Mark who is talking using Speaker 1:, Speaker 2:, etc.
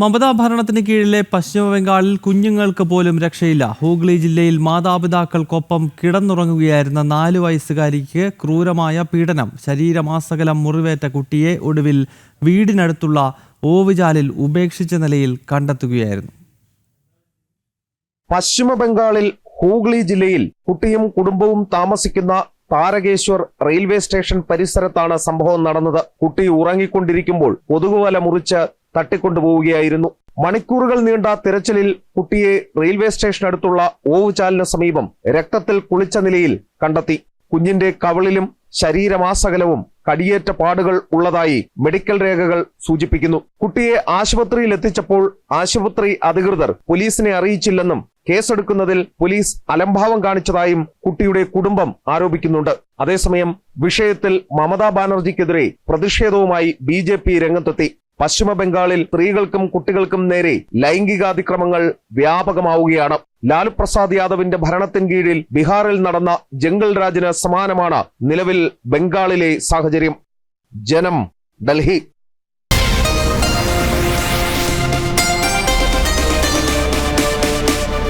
Speaker 1: മമതാ ഭരണത്തിന് കീഴിലെ പശ്ചിമ ബംഗാളിൽ കുഞ്ഞുങ്ങൾക്ക് പോലും രക്ഷയില്ല. ഹൂഗ്ലി ജില്ലയിൽ മാതാപിതാക്കൾക്കൊപ്പം കിടന്നുറങ്ങുകയായിരുന്ന നാലു വയസ്സുകാരിക്ക് ക്രൂരമായ പീഡനം. ശരീരമാസകലം മുറിവേറ്റ കുട്ടിയെ ഒടുവിൽ വീടിനടുത്തുള്ള ഓവുചാലിൽ ഉപേക്ഷിച്ച നിലയിൽ കണ്ടെത്തുകയായിരുന്നു.
Speaker 2: പശ്ചിമ ബംഗാളിൽ ഹൂഗ്ലി ജില്ലയിൽ കുട്ടിയും കുടുംബവും താമസിക്കുന്ന താരകേശ്വർ റെയിൽവേ സ്റ്റേഷൻ പരിസരത്താണ് സംഭവം നടന്നത്. കുട്ടി ഉറങ്ങിക്കൊണ്ടിരിക്കുമ്പോൾ കൊതുകുവല മുറിച്ച് തട്ടിക്കൊണ്ടുപോവുകയായിരുന്നു മണിക്കൂറുകൾ നീണ്ട തിരച്ചിലിൽ കുട്ടിയെ റെയിൽവേ സ്റ്റേഷനടുത്തുള്ള ഓവുചാലിന് സമീപം രക്തത്തിൽ കുളിച്ച നിലയിൽ കണ്ടെത്തി. കുഞ്ഞിന്റെ കവളിലും ശരീരമാസകലവും കടിയേറ്റ പാടുകൾ ഉള്ളതായി മെഡിക്കൽ രേഖകൾ സൂചിപ്പിക്കുന്നു. കുട്ടിയെ ആശുപത്രിയിൽ എത്തിച്ചപ്പോൾ ആശുപത്രി അധികൃതർ പോലീസിനെ അറിയിച്ചില്ലെന്നും കേസെടുക്കുന്നതിൽ പോലീസ് അലംഭാവം കാണിച്ചതായും കുട്ടിയുടെ കുടുംബം ആരോപിക്കുന്നുണ്ട്. അതേസമയം വിഷയത്തിൽ മമതാ ബാനർജിക്കെതിരെ പ്രതിഷേധവുമായി ബി രംഗത്തെത്തി. പശ്ചിമ ബംഗാളിൽ സ്ത്രീകൾക്കും കുട്ടികൾക്കും നേരെ ലൈംഗികാതിക്രമങ്ങൾ വ്യാപകമാവുകയാണ്. ലാലു പ്രസാദ് യാദവിന്റെ ഭരണത്തിൻ കീഴിൽ ബീഹാറിൽ നടന്ന ജംഗൽ രാജിന് സമാനമാണ് നിലവിൽ ബംഗാളിലെ സാഹചര്യം. ജനം ഡൽഹി.